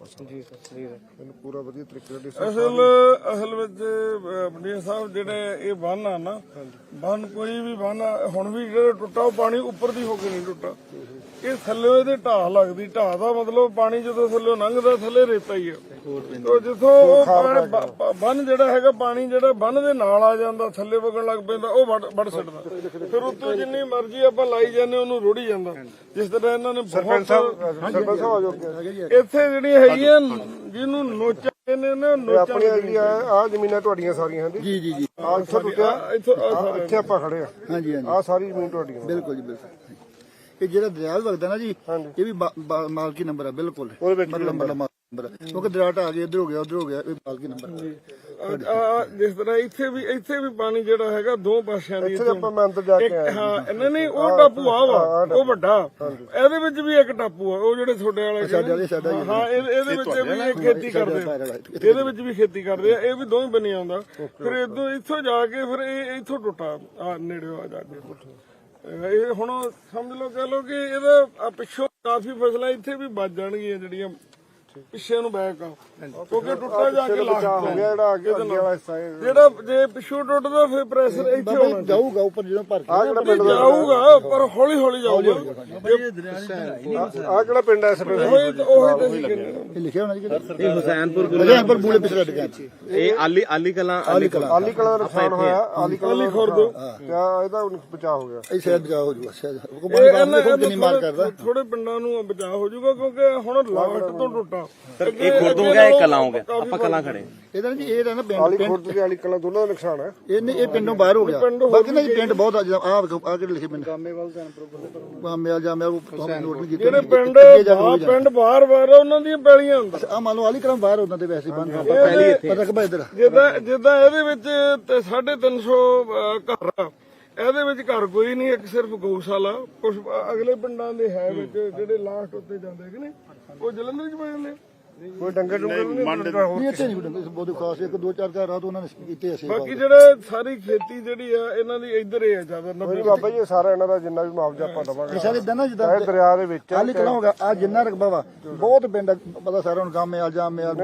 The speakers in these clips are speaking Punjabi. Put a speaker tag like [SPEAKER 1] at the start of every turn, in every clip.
[SPEAKER 1] ਸਾਰਾ
[SPEAKER 2] ਜੀ ਸਰ
[SPEAKER 1] ਪੂਰਾ ਵਧੀਆ ਤਰੀਕੇ ਨਾਲ ਡਿਸਕਸ
[SPEAKER 3] ਅਸਲ ਅਸਲ ਵਿੱਚ ਬੰਦੇ ਸਾਹਿਬ ਜਿਹੜੇ ਇਹ ਬੰਨ ਆ ਨਾ ਬੰਨ ਕੋਈ ਵੀ ਬੰਨ ਆ, ਹੁਣ ਵੀ ਜਿਹੜਾ ਟੁੱਟਾ ਉਹ ਪਾਣੀ ਉੱਪਰ ਦੀ ਹੋ ਕੇ ਨਹੀਂ ਟੁੱਟਾ। ਇਹ ਥੱਲੇ ਇਹਦੇ ਢਾਹ ਲੱਗਦੀ ਢਾਹ ਦਾ ਮਤਲਬ ਪਾਣੀ ਜਦੋਂ ਥੱਲੇ ਲੰਘਦਾ ਥੱਲੇ ਰੇਤਾ ਹੀ ਆ। ਤੋ ਜਿੱਥੋਂ ਉਹ ਬੰਨ ਜਿਹੜਾ ਹੈਗਾ ਪਾਣੀ ਜਿਹੜਾ ਬੰਨ ਦੇ ਨਾਲ ਆ ਜਾਂਦਾ ਥੱਲੇ ਵਗਣ ਲੱਗ ਪੈਂਦਾ ਉਹ ਵੜ ਛੱਡਦਾ। ਫਿਰ ਉੱਤੋਂ ਜਿੰਨੀ ਮਰਜ਼ੀ ਆਪਾਂ ਲਾਈ ਜਾਂਦੇ ਉਹਨੂੰ ਰੁੜੀ ਜਾਂਦਾ। ਜਿਸ ਤਰ੍ਹਾਂ ਇਹਨਾਂ ਨੇ ਬਹੁਤ
[SPEAKER 1] ਸਰਪੰਚ ਸਾਹਿਬ ਆ
[SPEAKER 3] ਇੱਥੇ ਜਿਹੜੀਆਂ ਹੈਗੀਆਂ ਜਿਹਨੂੰ ਨੋਚਾ ਕਹਿੰਦੇ ਨੇ ਨੋਚਾ
[SPEAKER 1] ਆਪਣੀਆਂ ਜਿਹੜੀਆਂ ਆ ਜ਼ਮੀਨਾਂ ਤੁਹਾਡੀਆਂ ਸਾਰੀਆਂ ਹਨ
[SPEAKER 4] ਜੀ ਜੀ ਜੀ।
[SPEAKER 1] ਆ ਇੱਥੋਂ ਟੁੱਟਿਆ। ਆਪਾਂ ਖੜੇ ਆ।
[SPEAKER 4] ਹਾਂਜੀ ਹਾਂਜੀ।
[SPEAKER 1] ਆ ਸਾਰੀ ਜ਼ਮੀਨ ਤੁਹਾਡੀਆਂ।
[SPEAKER 4] ਬਿਲਕੁਲ ਜੀ ਬਿਲਕੁਲ। ਇਹ ਜਿਹੜਾ ਦਰਿਆ ਵਗਦਾ ਨਾ ਜੀ ਇਹ ਵੀ ਬਾ- ਬਾ- ਮਾਲਕੀ ਨੰਬਰ ਹੈ ਬਿਲਕੁਲ।
[SPEAKER 1] ਉਹਦੇ ਵਿੱਚ ਵੀ
[SPEAKER 4] ਮਤਲਬ ਨੰਬਰ ਹੈ ਕਿਉਂਕਿ ਦਰਿਆ ਢਾਹ ਗਿਆ ਇੱਧਰ ਹੋ ਗਿਆ ਉੱਧਰ ਹੋ ਗਿਆ ਇਹ ਮਾਲਕੀ ਨੰਬਰ ਹੈ
[SPEAKER 3] ਆ- ਆ ਜਿਸ ਤਰ੍ਹਾਂ ਇੱਥੇ ਵੀ ਇੱਥੇ ਵੀ ਪਾਣੀ ਜਿਹੜਾ ਹੈਗਾ ਦੋ ਪਾਸਿਆਂ ਦੀ
[SPEAKER 1] ਇੱਥੇ ਤਾਂ ਆਪਾਂ ਮੈਂ ਅੰਦਰ ਜਾ
[SPEAKER 3] ਇੱਕ
[SPEAKER 1] ਕੇ ਆਇਆ
[SPEAKER 3] ਹਾਂ ਇਹਨਾਂ ਨੇ ਉਹ ਟਾਪੂ ਆ ਵਾ ਉਹ ਵੱਡਾ। ਇਹਦੇ ਵਿੱਚ ਵੀ ਇੱਕ ਟਾਪੂ ਆ ਉਹ ਜਿਹੜੇ ਛੋਟੇ ਵਾਲੇ
[SPEAKER 4] ਸਾਡੇ ਵਾਲੇ ਸਾਡਾ ਹੀ
[SPEAKER 3] ਹਾਂ ਇਹ- ਇਹਦੇ ਵਿੱਚ ਵੀ ਇਹ ਖੇਤੀ ਕਰਦੇ ਆ। ਇਹਦੇ ਵਿੱਚ ਵੀ ਖੇਤੀ ਕਰਦੇ ਆ ਇਹ ਵੀ ਦੋਵੇਂ ਬਣੀ ਆਉਂਦਾ ਫਿਰ ਇਦੋਂ ਇੱਥੋਂ ਜਾ ਕੇ ਫਿਰ ਇਹ ਇੱਥੋਂ ਟੁੱਟਾ ਆ ਨੇੜੇ ਆ ਜਾ ਕੇ। ਇਹ ਹੁਣ ਸਮਝ ਲਓ, ਕਹ ਲਓ ਕਿ ਇਹਦਾ ਪਿੱਛੋਂ ਕਾਫੀ ਫਸਲਾਂ ਇੱਥੇ ਵੀ ਬਚ ਜਾਣਗੀਆਂ ਜਿਹੜੀਆਂ ਪਿੱਛੇ ਨੂੰ ਬੈਕ ਆ ਕਿਉਂਕਿ ਟੁੱਟਾ ਜਾ ਕੇ
[SPEAKER 1] ਬਚਾ
[SPEAKER 3] ਲਾਸਟ
[SPEAKER 1] ਹੋ ਗਿਆ ਜਿਹੜਾ ਅੱਗੇ ਵਾਲਾ ਹਿੱਸਾ ਹੈ।
[SPEAKER 3] ਜਿਹੜਾ ਜੇ ਪਿੱਛੋਂ ਟੁੱਟਦਾ ਫਿਰ ਪ੍ਰੈਸ਼ਰ ਇੱਥੇ ਹੋਣਾ
[SPEAKER 4] ਜਾਊਗਾ ਉੱਪਰ ਜਦੋਂ ਭਰ ਕੇ।
[SPEAKER 1] ਆ ਜਿਹੜਾ
[SPEAKER 3] ਨਹੀਂ ਜਾਊਗਾ ਪਰ ਹੌਲੀ ਹੌਲੀ ਜਾਊਗਾ।
[SPEAKER 1] ਆ ਕਿਹੜਾ ਪਿੰਡ ਹੈ ਸਰਪੰਚ ਸਾਹਿਬ?
[SPEAKER 3] ਉਹੀ ਤਾਂ-
[SPEAKER 4] ਲਿਖਿਆ ਹੋਣਾ ਜੀ
[SPEAKER 2] ਇਹ ਹੁਸੈਨਪੁਰ
[SPEAKER 4] ਹੁਸੈਨਪੁਰ ਬੂਲੇ ਪਿਛਲੇ ਟਿਕਾਣੇ ਚ
[SPEAKER 2] ਇਹ ਆਲੀ ਆਲੀ ਕਲਾਂ ਆਲੀ ਕਲਾਂ।
[SPEAKER 1] ਆਲੀ ਕਲਾ ਦਾ ਨੁਕਸਾਨ ਹੋਇਆ। ਆਲੀ ਕਲਾ ਦਾ ਖੁਰਦ ਇਹਦਾ ਬਚਾ ਹੋ ਗਿਆ।
[SPEAKER 4] ਇਹ ਸ਼ਾਇਦ ਬਚਾ ਹੋ ਜੂਗਾ ਸ਼ਾਇਦ।
[SPEAKER 3] ਇਹ
[SPEAKER 4] ਹੁਕਮਾਨ ਬਾਪ
[SPEAKER 3] ਇਹਨਾਂ-
[SPEAKER 4] ਨੇ ਕਿੰਨੀ ਮਾਰ ਕਰਦਾ।
[SPEAKER 3] ਥੋੜ੍ਹੇ ਪਿੰਡਾਂ ਨੂੰ ਬਚਾਅ ਹੋ ਜਾਊਗਾ ਕਿਉਂਕਿ ਹੁਣ ਲਾਸਟ ਤੋਂ ਟੁੱਟਾ।
[SPEAKER 2] ਇਹ ਖੁਰਦ ਹੋ ਗਿਆ ਇਹ ਕਲਾਂ ਹੋ ਗਿਆ? ਆਪਾਂ ਕਲਾਂ ਖੜੇ
[SPEAKER 4] ਇਹਦਾ ਜੀ ਇਹ ਤਾਂ ਨਾ
[SPEAKER 1] ਆਲੀ
[SPEAKER 4] ਪਿੰਡ
[SPEAKER 1] ਖੁਰਦ ਤੇ ਆਲੀ ਕਲਾ ਦੋਨਾਂ ਦਾ ਨੁਕਸਾਨ ਹੈ।
[SPEAKER 4] ਇਹਨੇ ਇਹ ਪਿੰਡੋਂ ਬਾਹਰ ਹੋ ਗਿਆ। ਬਾਕੀ ਨਾ ਜੀ ਪਿੰਡ ਬਹੁਤ ਆ ਜਿਹੜਾ ਆ ਵੇਖੋ ਆ ਕਿਹੜੇ ਲਿਖੇ ਪਿੰਡ। ਗਾਮੇਵਾਲ ਗਾਮੇਵਾਲ ਜਾਂ ਮੈਂ ਉਹ ਤੁਹਾਨੂੰ ਨੋਟ ਨਹੀਂ ਕੀਤੇ
[SPEAKER 3] ਜਿਹੜੇ ਪਿੰਡ
[SPEAKER 4] ਅੱਗੇ ਜਾ ਕੇ
[SPEAKER 3] ਬਾਹਰ ਪਿੰਡ ਬਾਹਰ ਬਾਹਰ ਉਹਨਾਂ ਦੀਆਂ ਪੈਲੀਆਂ ਅੰਦਰ
[SPEAKER 4] ਆ ਮੰਨ ਲਓ ਆਲੀ ਕਰਮ ਬਾਹਰ ਉਹਨਾਂ ਦੇ ਵੈਸੇ ਬੰਦ ਪਹਿਲੀ ਇੱਥੇ। ਪਤਾ ਕਿ ਇਧਰ
[SPEAKER 3] ਜਿੱਦਾਂ ਜਿੱਦਾਂ ਇਹਦੇ ਵਿੱਚ ਤੇ 350 ਘਰ ਆ। ਇਹਦੇ ਵਿੱਚ ਘਰ ਕੋਈ ਨਹੀਂ ਇੱਕ ਸਿਰਫ ਗਊਸ਼ਾਲਾ। ਕੁਝ ਅਗਲੇ ਪਿੰਡਾਂ ਦੇ ਹੈ ਵਿੱਚ ਜਿਹੜੇ ਲਾਸਟ ਉੱਤੇ ਜਾਂਦੇ ਕਿ ਨਹੀਂ? ਉਹ ਜਲੰਧਰ ਚ ਪੈ ਜਾਂਦੇ
[SPEAKER 1] ਕੋਈ ਡੰਗਰ ਡੁੰਗਰ ਨਹੀਂ
[SPEAKER 4] ਨਹੀਂ ਇੱਥੇ ਨਹੀਂ ਬੁੱਢੇ ਬਹੁਤ ਖਾਸ ਇੱਕ ਦੋ ਚਾਰ ਘਰ ਰਾਤ ਉਹਨਾਂ ਨੇ ਕੀਤੇ ਅਸੀਂ
[SPEAKER 3] ਬਾਕੀ ਜਿਹੜੇ ਸਾਰੀ ਖੇਤੀ ਜਿਹੜੀ ਆ ਇਹਨਾਂ ਦੀ ਇੱਧਰ ਹੀ ਆ ਜ਼ਿਆਦਾ
[SPEAKER 1] ਕੋਈ ਨਹੀਂ ਬਾਬਾ ਜੀ ਇਹ ਸਾਰਾ ਇਹਨਾਂ ਦਾ ਜਿੰਨਾ ਵੀ ਮੁਆਵਜ਼ਾ ਆਪਾਂ ਦਵਾਂਗੇ।
[SPEAKER 4] ਸਾਰੇ ਇਦਾਂ ਨਾ ਜਿੱਦਾਂ
[SPEAKER 1] ਇਹ ਦਰਿਆ ਦੇ ਵਿੱਚ
[SPEAKER 4] ਕਲਾ ਹੋਗਾ ਆ ਜਿੰਨਾ ਰਕਬਾ ਵਾ ਬਹੁਤ ਪਿੰਡ ਆ, ਪਤਾ ਸਾਰਾ ਹੁਣ ਗਾਮੇ ਆ ਜਾਂ ਮੇਲ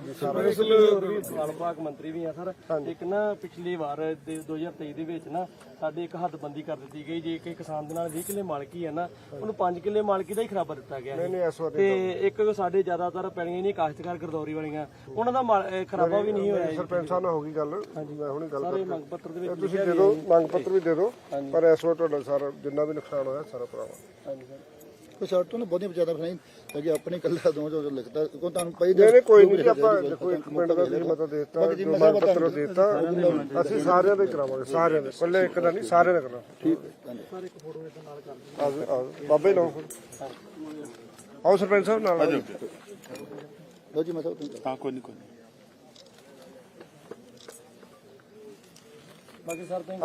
[SPEAKER 1] ਜੀ ਸਾਰਾ।
[SPEAKER 5] ਵਿਭਾਗ ਮੰਤਰੀ ਵੀ ਆ ਸਰ। ਇੱਕ ਨਾ ਪਿਛਲੀ ਵਾਰ ਦੇ 2023 ਦੇ ਵਿੱਚ ਨਾ ਸਾਡੇ ਇੱਕ ਹੱਦਬੰਦੀ ਕਰ ਦਿੱਤੀ ਗਈ। ਜੇ ਕਿ ਕਿਸਾਨ ਦੇ ਨਾਲ 20 ਕਿੱਲੇ ਮਾਲਕੀ ਹੈ ਨਾ ਉਹਨੂੰ 5 ਕਿੱਲੇ ਮਾਲਕੀ ਦਾ ਹੀ ਖਰਾਬਾ ਦਿੱਤਾ ਗਿਆ
[SPEAKER 1] ਨਹੀਂ ਇਸ ਵਾਰ
[SPEAKER 5] ਤੇ ਇੱਕ ਸਾਡੇ ਜ਼ਿਆਦਾਤਰ ਪੈਣੀਆਂ ਨਹੀਂ ਕਾਸ਼ਤਕਾਰ ਗਰਦੌਰੀ ਵਾਲੀਆਂ। ਉਹਨਾਂ ਦਾ ਖਰਾਬਾ ਵੀ ਨਹੀਂ ਹੋਇਆ ਜੀ।
[SPEAKER 1] ਸਰਪੰਚ ਸਾਹਿਬ ਨਾਲ ਹੋ ਗਈ ਗੱਲ। ਮੈਂ ਹੁਣੇ ਗੱਲ
[SPEAKER 5] ਸਾਰੇ
[SPEAKER 1] ਕਰਕੇ
[SPEAKER 5] ਮੰਗ ਪੱਤਰ ਦੇ
[SPEAKER 1] ਇਹ
[SPEAKER 5] ਵਿੱਚ
[SPEAKER 1] ਤੁਸੀਂ ਦੇ ਦਿਓ ਮੰਗ ਪੱਤਰ ਵੀ ਦੇ ਦਿਓ। ਪਰ ਇਸ ਵਾਰ ਤੁਹਾਡਾ ਸਾਰਾ ਜਿੰਨਾ ਵੀ ਨੁਕਸਾਨ ਹੋਇਆ ਸਾਰਾ ਭਰਾਵਾ।
[SPEAKER 4] ਕੋਈ ਸ਼ਾਰਟ ਤੋਂ ਨਾ ਬਹੁਤੀ ਬਚਾਦਾ ਫਿਰ ਕਿ ਆਪਣੇ ਕੱਲਾ ਦੋ ਜੋ ਲਿਖਦਾ ਕੋ ਤੁਹਾਨੂੰ ਪਈ
[SPEAKER 1] ਨਹੀਂ ਨਹੀਂ ਕੋਈ ਨਹੀਂ ਆਪਾਂ ਦੇਖੋ ਇੱਕ ਪਿੰਡ ਦਾ ਤੁਸੀਂ ਮਤਾ ਦੇ ਦਿੱਤਾ ਜੋ ਮੰਗ ਪੱਤਰ ਦੇ ਦਿੱਤਾ ਅਸੀਂ ਸਾਰਿਆਂ ਦੇ ਕਰਾਵਾਂਗੇ ਸਾਰਿਆਂ ਦੇ ਇਕੱਲੇ ਇੱਕ ਦਾ ਨਹੀਂ ਸਾਰਿਆਂ ਦਾ ਕਰਾਂਗੇ ਠੀਕ ਹੈ ਆ ਜਾਓ, ਆ ਜਾਓ। ਬਾਬੇ ਲਾਓ ਆਓ ਸਰਪੰਚ ਸਾਹਿਬ ਨਾਲ ਆ ਜਾਓ
[SPEAKER 4] ਲੋ ਜੀ ਮਸਾ ਤੁਸੀਂ
[SPEAKER 2] ਹਾਂ ਕੋਈ ਨਹੀਂ ਕੋਈ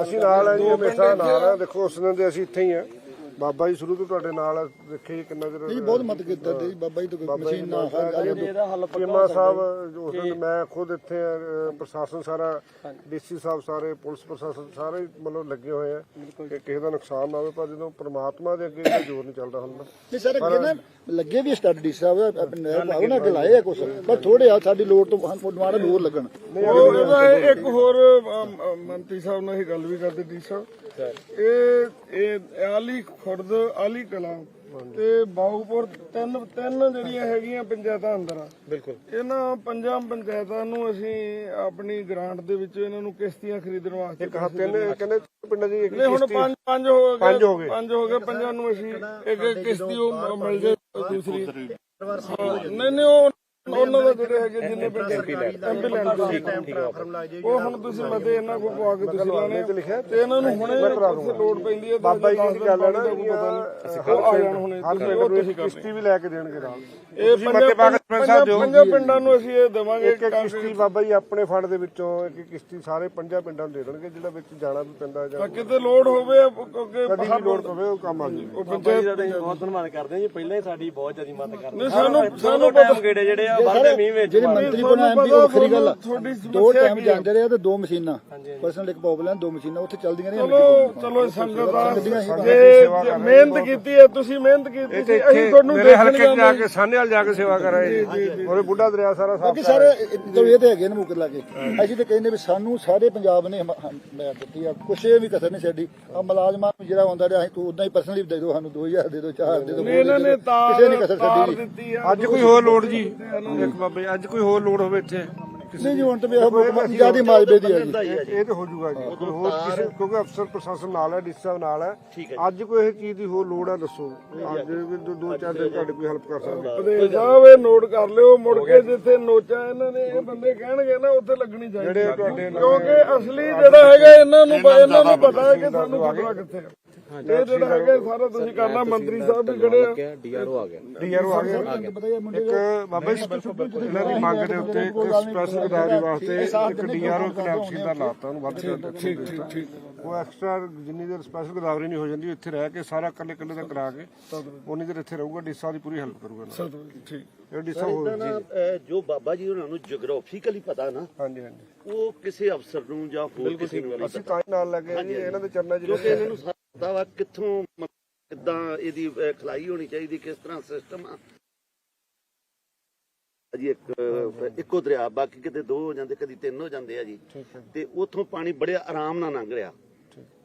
[SPEAKER 1] ਅਸੀਂ ਨਾਲ ਆ ਜੀ ਹਮੇਸ਼ਾ ਨਾਲ ਆ। ਦੇਖੋ ਉਸ ਦਿਨ ਦੇ ਅਸੀਂ ਇੱਥੇ ਹੀ ਆ। ਬਾਬਾ ਜੀ ਸ਼ੁਰੂ ਤੋਂ ਤੁਹਾਡੇ ਨਾਲ ਦੇਖੇ ਜੀ ਕਿੰਨਾ
[SPEAKER 4] ਜੀ
[SPEAKER 1] ਚਿਰ
[SPEAKER 4] ਬਹੁਤ ਮਦਦ ਕੀਤਾ ਜੀ ਬਾਬਾ ਜੀ ਤੋਂ ਕੋਈ ਮਸ਼ੀਨ ਨਾ
[SPEAKER 5] ਇਹਦਾ ਹੱਲ
[SPEAKER 1] ਚੀਮਾ ਸਾਹਿਬ ਉਸ ਦਿਨ ਮੈਂ ਖੁਦ ਇੱਥੇ ਪ੍ਰਸ਼ਾਸਨ ਸਾਰਾ ਡੀਸੀ ਸਾਹਿਬ ਸਾਰੇ ਪੁਲਿਸ ਪ੍ਰਸ਼ਾਸਨ ਸਾਰੇ ਹੀ ਮਤਲਬ ਲੱਗੇ ਹੋਏ ਆ ਕਿ ਕਿਸੇ ਦਾ ਨੁਕਸਾਨ ਨਾ ਹੋਵੇ ਪਰ ਜਦੋਂ ਪ੍ਰਮਾਤਮਾ ਦੇ ਅੱਗੇ ਇਹਦਾ ਜ਼ੋਰ ਨਹੀਂ ਚੱਲਦਾ ਹੁੰਦਾ।
[SPEAKER 4] ਨਹੀਂ ਸਰ ਅੱਗੇ ਨਾ ਲੱਗੇ ਵੀ ਸਟੱਡੀ ਸਾਹਿਬ ਆਪਣੇ ਭਾਵ ਨਾ ਗਲਾਏ ਆ ਕੁਛ ਪਰ ਥੋੜੇ ਆ ਸਾਡੀ ਲੋੜ ਤੋਂ ਦੁਬਾਰਾ ਹੋਰ ਲੱਗਣ।
[SPEAKER 3] ਉਹ ਇਹਦਾ ਇੱਕ ਹੋਰ ਅਮ, ਅਮ, ਮੰਤਰੀ ਸਾਹਿਬ ਨਾਲ ਇਹ ਗੱਲ ਵੀ ਕਰਦੇ ਡੀ ਸਾਹਿਬ। ਇਹ ਇਹ ਆਲੀ ਖੁਰਦ ਆਲੀ ਕਲਾਂ ਤੇ ਬਾਉਪੁਰ ਤਿੰਨ ਤਿੰਨ ਜਿਹੜੀਆਂ ਹੈਗੀਆਂ ਪੰਚਾਇਤਾਂ ਅੰਦਰ ਆ। ਬਿਲਕੁਲ। ਇਹਨਾਂ ਪੰਜਾਂ ਪੰਚਾਇਤਾਂ ਨੂੰ ਅਸੀਂ ਆਪਣੀ ਗ੍ਰਾਂਟ ਦੇ ਵਿੱਚ ਇਹਨਾਂ ਨੂੰ ਕਿਸ਼ਤੀਆਂ ਖਰੀਦਣ ਵਾਸਤੇ
[SPEAKER 1] ਇੱਕ ਹਫ਼ਤੇ ਨੇ ਕਹਿੰਦੇ ਪਿੰਡ ਦੀ ਇੱਕ
[SPEAKER 3] ਨਹੀਂ ਹੁਣ ਪੰਜ ਪੰਜ ਹੋ ਗਏ।
[SPEAKER 1] ਪੰਜ ਹੋ ਗਏ।
[SPEAKER 3] ਪੰਜ ਹੋ ਗਏ ਪੰਜਾਂ ਨੂੰ ਅਸੀਂ ਇੱਕ ਕਿਸ਼ਤੀ ਉਹ ਮਿਲ ਜੇ ਦੂਸਰੀ। ਨਹੀਂ ਨਹੀਂ ਉਹ ਉਹਨਾਂ ਦਾ ਜਿਹੜੇ ਹੈਗੇ ਜਿੰਨੇ ਪਿੰਡ ਐਮਪੀ ਲੈਣ ਉਹ ਹੁਣ ਤੁਸੀਂ ਮਤੇ ਇਹਨਾਂ ਕੋਲ ਪਵਾ ਕੇ ਤੁਸੀਂ ਲਾਣੇ ਆ। ਤੇ ਇਹਨਾਂ ਨੂੰ ਹੁਣੇ ਲੋਡ ਪੈਂਦੀ ਹੈ
[SPEAKER 1] ਬਾਬਾ ਜੀ ਦੀ ਗੱਲ ਹੈ ਨਾ
[SPEAKER 3] ਆ ਜਾਣ ਹੁਣੇ
[SPEAKER 1] ਹਰ ਪਿੰਡ ਨੂੰ ਇੱਕ ਕਿਸ਼ਤੀ ਵੀ ਲੈ ਕੇ ਦੇਣਗੇ ਨਾਲ।
[SPEAKER 3] ਇਹ
[SPEAKER 1] ਮਤੇ ਪਾ ਸਰਪੰਚ ਸਾਹਿਬ ਦਿਓ।
[SPEAKER 3] ਪੰਜਾਂ ਪਿੰਡਾਂ ਨੂੰ ਅਸੀਂ ਇਹ ਦੇਵਾਂਗੇ
[SPEAKER 1] ਇੱਕ ਕਿਸ਼ਤੀ ਬਾਬਾ ਜੀ ਆਪਣੇ ਫੰਡ ਦੇ ਵਿੱਚੋਂ ਇੱਕ ਇੱਕ ਕਿਸ਼ਤੀ ਸਾਰੇ ਪੰਜਾਂ ਪਿੰਡਾਂ ਨੂੰ ਦੇ ਦੇਣਗੇ ਜਿਹੜਾ ਵਿੱਚ ਜਾਣਾ ਵੀ ਪੈਂਦਾ ਜਾਂ
[SPEAKER 3] ਕਿਤੇ ਲੋਡ ਹੋਵੇ ਕਿਉਂਕਿ
[SPEAKER 1] ਕਦੀ ਵੀ ਲੋੜ ਪਵੇ ਉਹ ਕੰਮ ਆ ਜੀ
[SPEAKER 3] ਉਹ
[SPEAKER 5] ਦਾ ਬਹੁਤ ਧੰਨਵਾਦ ਕਰਦੇ ਜੀ। ਪਹਿਲਾਂ ਹੀ ਸਾਡੀ ਬਹੁਤ ਜ਼ਿਆਦਾ ਮਦਦ ਕਰਦੇ
[SPEAKER 3] ਨਹੀਂ ਸਾਨੂੰ
[SPEAKER 5] ਸਾਨੂੰ ਟਾਈਮ ਗੇੜੇ ਜਿਹੜੇ ਆ ਵਰਦੇ ਮੀਂਹ ਵਿੱਚ
[SPEAKER 4] ਜਿਹੜੇ ਮੰਤਰੀ ਕੋਲ ਐਮਪੀ ਉਹ ਵੱਖਰੀ ਗੱਲ ਆ ਦੋ ਟਾਈਮ ਜਾਂਦੇ ਰਹੇ ਤੇ ਦੋ ਮਸ਼ੀਨਾਂ। ਪਰਸਨਲ ਇੱਕ ਪ੍ਰੋਬਲਮ ਦੋ ਮਸ਼ੀਨਾਂ ਉੱਥੇ ਚੱਲਦੀਆਂ ਨੇ
[SPEAKER 3] ਚਲੋ ਚਲੋ ਸੰਗਤ ਜੇ ਮਿਹਨਤ ਕੀਤੀ ਹੈ ਤੁਸੀਂ ਮਿਹਨਤ ਕੀਤੀ ਸੀ ਅਸੀਂ ਤੁਹਾਨੂੰ
[SPEAKER 1] ਮੇਰੇ ਹਲਕੇ ਜਾ ਕੇ ਸਾਹਨੇਵਾਲ ਜਾ ਕੇ ਸੇਵਾ ਕਰਾਏ ਉਹਦੇ ਬੁੱਢਾ ਦਰਿਆ ਸਾਰਾ ਸਾਫ਼
[SPEAKER 4] ਬਾਕੀ ਸਾਰੇ ਇਹ ਤੇ ਹੈਗੇ ਨੇ ਮੁਕਰ ਲਾਗੇ। ਅਸੀਂ ਤੇ ਕਹਿੰਦੇ ਵੀ ਸਾਨੂੰ ਸਾਰੇ ਪੰਜਾਬ ਨੇ ਮ- ਦਿੱਤੀ ਆ ਕੁਛ ਵੀ ਕਸਰ ਨਹੀਂ ਛੱਡੀ। ਆ ਮੁਲਾਜ਼ਮਾਂ ਨੂੰ ਜਿਹੜਾ ਆਉਂਦਾ ਰਿਹਾ ਅਸੀਂ ਤੂੰ ਉਦਾਂ ਹੀ ਪਰਸਨਲੀ ਦੇ ਦਿਓ ਸਾਨੂੰ 2000 ਦੇ ਦਿਓ 4000 ਦੇ ਦਿਓ
[SPEAKER 3] ਇਹਨਾਂ ਨੇ ਤਾਰ
[SPEAKER 4] ਕਿਸੇ ਨੇ ਕਸਰ ਛੱਡੀ
[SPEAKER 1] ਅੱਜ ਕੋਈ ਹੋਰ ਲੋੜ ਜੀ? ਇੱਕ ਬਾਬੇ ਅੱਜ ਕੋਈ ਹੋਰ ਲੋੜ ਹੋਵੇ ਇੱਥੇ?
[SPEAKER 4] ਨਹੀਂ ਜੀ ਹੁਣ ਤੇ ਵੀ ਇਹ ਜਿਆਦੀ ਮਾਜਬੇ ਦੀ ਹੈ ਜੀ।
[SPEAKER 1] ਇਹ ਤੇ ਹੋ ਜਾਊਗਾ ਜੀ। ਕੋਈ ਹੋਰ ਕਿਸੇ ਕਿਉਂਕਿ ਅਫਸਰ ਪ੍ਰਸ਼ਾਸਨ ਨਾਲ ਹੈ ਡੀ ਸਾਹਿਬ ਨਾਲ ਹੈ। ਅੱਜ ਕੋਈ ਇਹ ਚੀਜ਼ ਦੀ ਹੋਰ ਲੋੜ ਹੈ ਦੱਸੋ। ਅੱਜ ਵੀ ਦੋ- ਚਾਰ ਦਿਨ ਤੁਹਾਡੀ ਕੋਈ ਹੈਲਪ ਕਰ ਸਕਦੇ
[SPEAKER 3] ਤੇ ਸਾਹਿਬ ਇਹ ਨੋਟ ਕਰ ਲਿਓ ਮੁੜ ਕੇ ਜਿੱਥੇ ਨੋਚਾ ਇਹਨਾਂ ਨੇ ਇਹ ਬੰਦੇ ਕਹਿਣਗੇ ਨਾ ਉੱਥੇ ਲੱਗਣੀ ਚਾਹੀਦੀ ਕਿਉਂਕਿ ਅਸਲੀ ਜਿਹੜਾ ਹੈਗਾ ਇਹਨਾਂ ਨੂੰ ਇਹਨਾਂ ਨੂੰ ਪਤਾ ਹੈ ਕਿ ਸਾਨੂੰ ਖਤਰਾ ਕਿੱਥੇ ਹੈ ਇਹ ਜਿਹੜਾ ਹੈਗਾ ਸਾਰਾ ਤੁਸੀਂ ਕਰਨਾ ਮੰਤਰੀ ਸਾਹਿਬ ਵੀ ਖੜੇ ਆ
[SPEAKER 2] ਡੀਆਰਓ ਆ ਗਿਆ
[SPEAKER 1] ਡੀਆਰਓ ਆ ਗਏ। ਇੱਕ ਬਾਬਾ ਜੀ ਇਹਨਾਂ ਦੀ ਮੰਗ ਦੇ ਉੱਤੇ ਇੱਕ ਸਪੈਸ਼ਲ ਗਦਾਵਰੀ ਵਾਸਤੇ ਇੱਕ ਡੀਆਰਓ ਕਨੈਕਸ਼ਨ ਦਾ ਲਾਤਾ ਉਹਨੂੰ ਵੱਧ ਠੀਕ ਠੀਕ ਠੀਕ ਉਹ ਐਕਸਟਰਾ ਜਿੰਨੀ ਦੇਰ ਸਪੈਸ਼ਲ ਗਦਾਵਰੀ ਨਹੀਂ ਹੋ ਜਾਂਦੀ ਇੱਥੇ ਰਹਿ ਕੇ ਸਾਰਾ ਇਕੱਲੇ ਇਕੱਲੇ ਦਾ ਕਰਾ ਕੇ ਉਨੀ ਦੇਰ ਇੱਥੇ ਰਹੂਗਾ ਡੀਸਾ ਦੀ ਪੂਰੀ ਹੈਲਪ ਕਰੂਗਾ।
[SPEAKER 3] ਠੀਕ।
[SPEAKER 1] ਇਹ ਡੀਸਾ ਹੋ
[SPEAKER 6] ਅਹ, ਜੋ। ਬਾਬਾ ਜੀ ਉਹਨਾਂ ਨੂੰ ਜਿਓਗ੍ਰਾਫੀਕਲੀ ਪਤਾ ਨਾ
[SPEAKER 1] ਹਾਂਜੀ ਹਾਂਜੀ।
[SPEAKER 6] ਉਹ ਕਿਸੇ ਅਫਸਰ ਨੂੰ ਜਾਂ ਹੋਰ ਕਿਸੇ ਨੂੰ
[SPEAKER 1] ਅਸੀਂ ਤਾਂ ਨਾਲ ਲੱਗੇ ਜੀ ਇਹਨਾਂ ਦੇ ਚਰਨਾਂ 'ਚ
[SPEAKER 6] ਕਿਉਂਕਿ ਇਹਨਾਂ ਨੂੰ ਪਤਾ ਵਾ ਕਿੱਥੋਂ ਕਿੱਦਾਂ ਇਹਦੀ ਖਲਾਈ ਹੋਣੀ ਚਾਹੀਦੀ ਕਿਸ ਤਰ੍ਹਾਂ ਸਿਸਟਮ ਆ। ਜੀ ਇੱਕ ਇੱਕੋ ਦਰਿਆ ਬਾਕੀ ਕਿਤੇ ਦੋ ਹੋ ਜਾਂਦੇ ਕਦੀ ਤਿੰਨ ਹੋ ਜਾਂਦੇ ਆ ਜੀ। ਤੇ ਉਥੋਂ ਪਾਣੀ ਬੜੇ ਆਰਾਮ ਨਾਲ ਲੰਘ ਰਿਹਾ।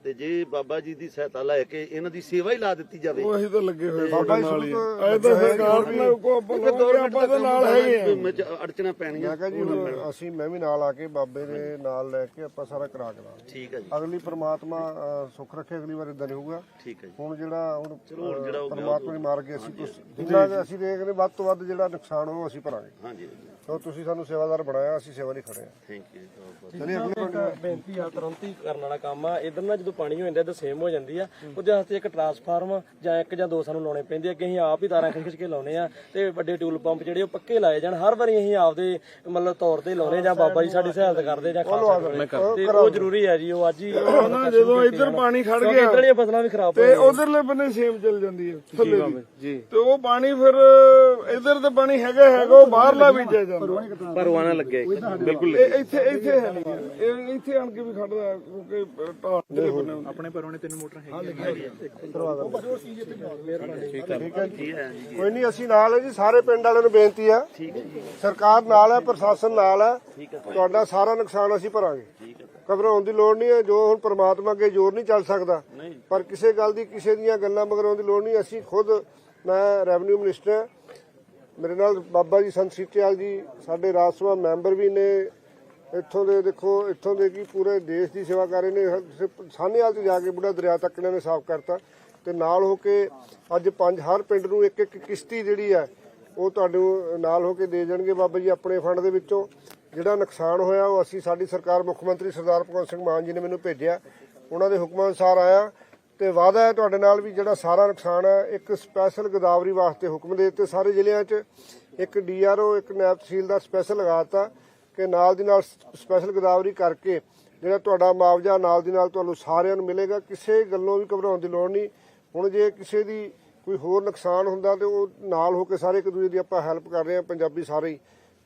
[SPEAKER 6] ਤੇ ਜੇ ਬਾਬਾ ਜੀ ਦੀ ਸਹਾਇਤਾ ਲੈ ਕੇ ਇਹਨਾਂ ਦੀ ਸੇਵਾ ਹੀ ਲਾ ਦਿੱਤੀ ਜਾਵੇ
[SPEAKER 3] ਉਹ ਅਸੀਂ ਤਾਂ ਲੱਗੇ ਹੋਏ
[SPEAKER 1] ਬਾਬਾ
[SPEAKER 3] ਬਾਬਾ
[SPEAKER 1] ਜੀ
[SPEAKER 3] ਨਾਲ ਹੀ।
[SPEAKER 1] ਤੋਂ
[SPEAKER 3] ਇਹ ਤਾਂ ਸਰਕਾਰ ਨੇ ਕੋ ਆਪਾਂ ਦੇ ਨਾਲ ਹੈਗੇ
[SPEAKER 6] ਅੜਚਣਾ ਪੈਣੀਆਂ
[SPEAKER 1] ਮੈਂ ਕਿਹਾ ਜੀ ਹੁਣ ਅਸੀਂ ਮੈਂ ਵੀ ਨਾਲ ਆ ਕੇ ਬਾਬੇ ਦੇ ਨਾਲ ਲੈ ਕੇ ਆਪਾਂ ਸਾਰਾ ਕਰਾ ਕੇ ਲਾਵਾਂਗੇ
[SPEAKER 6] ਠੀਕ ਹੈ ਜੀ।
[SPEAKER 1] ਅਗਲੀ ਪ੍ਰਮਾਤਮਾ ਸੁੱਖ ਰੱਖੇ ਅਗਲੀ ਵਾਰ ਇਦਾਂ ਨਹੀਂ ਹੋਊਗਾ।
[SPEAKER 6] ਠੀਕ ਹੈ ਜੀ।
[SPEAKER 1] ਹੁਣ ਜਿਹੜਾ ਹੁਣ
[SPEAKER 6] ਜਿਹੜਾ
[SPEAKER 1] ਪਰਮਾਤਮਾ ਦੀ ਮਾਰ ਕੇ ਅਸੀਂ ਕੁਛ ਜਿੰਨਾ ਅਸੀਂ ਦੇਖਦੇ ਵੱਧ ਤੋਂ ਵੱਧ ਜਿਹੜਾ ਨੁਕਸਾਨ ਉਹ ਅਸੀਂ ਭਰਾਂਗੇ।
[SPEAKER 6] ਹਾਂਜੀ।
[SPEAKER 1] ਸੋ ਤੁਸੀਂ ਸਾਨੂੰ ਸੇਵਾਦਾਰ ਬਣਾਇਆ ਅਸੀਂ ਸੇਵਾ ਲਈ ਖੜੇ ਹਾਂ।
[SPEAKER 6] ਥੈਂਕ ਯੂ
[SPEAKER 1] ਚਲਿਏ ਅਗਲੇ ਪਿੰਡ
[SPEAKER 5] ਬੇਨਤੀ ਆ ਤੁਰੰਤ ਹੀ ਕਰਨ ਵਾਲਾ ਕੰਮ ਆ। ਇਧਰ ਨਾ ਜਦੋਂ ਪਾਣੀ ਹੋ ਜਾਂਦਾ ਇਧਰ ਸੇਮ ਹੋ ਜਾਂਦੀ ਆ। ਉਹਦੇ ਵਾਸਤੇ ਇੱਕ ਟਰਾਂਸਫਾਰਮ ਜਾਂ ਇੱਕ ਜਾਂ ਦੋ ਸਾਨੂੰ ਲਾਉਣੇ ਪੈਂਦੇ ਆ ਕਿ ਅਸੀਂ ਆਪ ਹੀ ਤਾਰਾਂ ਖਿੱਚ ਕੇ ਲਾਉਨੇ ਆ ਤੇ ਵੱਡੇ ਟਿਊਲ ਪੰਪ ਜਿਹੜੇ ਉਹ ਪੱਕੇ ਲਾਏ ਜਾਣ। ਹਰ ਵਾਰੀ ਅਸੀਂ ਆਪਦੇ ਮਤਲਬ ਤੌਰ ਤੇ ਲਾਉਨੇ ਜਾਂ ਬਾਬਾ ਜੀ ਸਾਡੀ ਸਹਾਇਤਾ ਕਰਦੇ ਜਾਂ ਖਾਲਸਾ ਕਰਦੇ। ਤੇ ਉਹ ਜ਼ਰੂਰੀ ਹੈ ਜੀ ਉਹ ਅੱਜ ਹੀ
[SPEAKER 3] ਜਦੋਂ ਇੱਧਰ ਪਾਣੀ ਖੜ ਗਿਆ
[SPEAKER 5] ਇੱਧਰਲੀਆਂ ਫਸਲਾਂ ਵੀ ਖਰਾਬ ਹੋ
[SPEAKER 3] ਤੇ ਉਧਰਲੇ ਬੰਨੇ ਸੇਮ ਚੱਲ ਜਾਂਦੀ ਹੈ ਥੱਲੇ ਦੀ
[SPEAKER 2] ਜੀ।
[SPEAKER 3] ਤੇ ਉਹ ਪਾਣੀ ਫਿਰ ਇਧਰ ਤੇ ਪਾਣੀ ਹੈਗਾ ਹੈਗਾ ਉਹ ਬਾਹਰਲਾ ਬੀਜਿਆ ਜਾਂਦਾ
[SPEAKER 2] ਪਰਵਾਨਾ ਲੱਗਿਆ ਇੱਕ। ਬਿਲਕੁਲ
[SPEAKER 3] ਇਹ ਇੱਥੇ ਇੱਥੇ ਹੈ ਨਹੀਂ ਇਹ ਇੱਥੇ ਆਣ ਕੇ ਵੀ ਖੜਦਾ ਹੈ, ਕਿਉਂਕਿ ਢਾਲ ਦੇ ਬਣੇ ਹੁੰਦੇ।
[SPEAKER 1] ਕੋਈ ਨਹੀਂ ਅਸੀਂ ਨਾਲ ਹੈ ਜੀ ਸਾਰੇ ਪਿੰਡ ਵਾਲਿਆਂ ਨੂੰ ਬੇਨਤੀ ਆ ਸਰਕਾਰ ਨਾਲ ਹੈ ਪ੍ਰਸ਼ਾਸਨ ਨਾਲ ਹੈ। ਤੁਹਾਡਾ ਸਾਰਾ ਨੁਕਸਾਨ ਅਸੀਂ ਭਰਾਂਗੇ। ਘਬਰਾਉਣ ਦੀ ਲੋੜ ਨਹੀਂ ਹੈ ਜੋ ਹੁਣ ਪ੍ਰਮਾਤਮਾ ਅੱਗੇ ਜ਼ੋਰ ਨਹੀਂ ਚੱਲ ਸਕਦਾ। ਪਰ ਕਿਸੇ ਗੱਲ ਦੀ ਕਿਸੇ ਦੀਆਂ ਗੱਲਾਂ ਮਗਰੋਂ ਦੀ ਲੋੜ ਨਹੀਂ। ਅਸੀਂ ਖੁਦ ਮੈਂ ਰੈਵਨਿਊ ਮਿਨਿਸਟਰ ਹਾਂ। ਮੇਰੇ ਨਾਲ ਬਾਬਾ ਜੀ ਸੰਤ ਸੀਤਿਆਲ ਜੀ, ਸਾਡੇ ਰਾਜ ਸਭਾ ਮੈਂਬਰ ਵੀ ਨੇ। ਇੱਥੋਂ ਦੇ ਦੇਖੋ, ਇੱਥੋਂ ਦੇ ਕੀ ਪੂਰੇ ਦੇਸ਼ ਦੀ ਸੇਵਾ ਕਰ ਰਹੇ ਨੇ। ਸਾਨੇਵਾਲ ਤੋਂ ਜਾ ਕੇ ਬੁੱਢਾ ਦਰਿਆ ਤੱਕ ਇਹਨਾਂ ਨੇ ਸਾਫ਼ ਕਰਤਾ। ਤੇ ਨਾਲ ਹੋ ਕੇ ਅੱਜ ਪੰਜ ਹਰ ਪਿੰਡ ਨੂੰ ਇੱਕ ਇੱਕ ਕਿਸ਼ਤੀ ਜਿਹੜੀ ਹੈ ਉਹ ਤੁਹਾਨੂੰ ਨਾਲ ਹੋ ਕੇ ਦੇ ਜਾਣਗੇ ਬਾਬਾ ਜੀ ਆਪਣੇ ਫੰਡ ਦੇ ਵਿੱਚੋਂ। ਜਿਹੜਾ ਨੁਕਸਾਨ ਹੋਇਆ, ਉਹ ਅਸੀਂ ਸਾਡੀ ਸਰਕਾਰ ਮੁੱਖ ਮੰਤਰੀ ਸਰਦਾਰ ਭਗਵੰਤ ਸਿੰਘ ਮਾਨ ਜੀ ਨੇ ਮੈਨੂੰ ਭੇਜਿਆ। ਉਹਨਾਂ ਦੇ ਹੁਕਮਾਂ ਅਨੁਸਾਰ ਆਇਆ। ਤੇ ਵਾਅਦਾ ਹੈ ਤੁਹਾਡੇ ਨਾਲ ਵੀ ਜਿਹੜਾ ਸਾਰਾ ਨੁਕਸਾਨ ਹੈ, ਇੱਕ ਸਪੈਸ਼ਲ ਗਦਾਵਰੀ ਵਾਸਤੇ ਹੁਕਮ ਦੇ ਦਿੱਤੇ ਸਾਰੇ ਜ਼ਿਲ੍ਹਿਆਂ 'ਚ। ਇੱਕ ਡੀਆਰਓ ਇੱਕ ਨਾਇਬ ਤਹਿਸੀਲਦਾਰ ਸਪੈਸ਼ਲ ਲਗਾਤਾ ਕਿ ਨਾਲ ਦੀ ਨਾਲ ਸਪੈਸ਼ਲ ਗਦਾਵਰੀ ਕਰਕੇ ਜਿਹੜਾ ਤੁਹਾਡਾ ਮੁਆਵਜ਼ਾ ਨਾਲ ਦੀ ਨਾਲ ਤੁਹਾਨੂੰ ਸਾਰਿਆਂ ਨੂੰ ਮਿਲੇਗਾ। ਕਿਸੇ ਗੱਲੋਂ ਵੀ ਘਬਰਾਉਣ ਦੀ ਲੋੜ ਨਹੀਂ। ਹੁਣ ਜੇ ਕਿਸੇ ਦੀ ਕੋਈ ਹੋਰ ਨੁਕਸਾਨ ਹੁੰਦਾ ਤੇ ਉਹ ਨਾਲ ਹੋ ਕੇ ਸਾਰੇ ਇੱਕ ਦੂਜੇ ਦੀ ਆਪਾਂ ਹੈਲਪ ਕਰ ਰਹੇ ਹਾਂ, ਪੰਜਾਬੀ ਸਾਰੇ ਹੀ।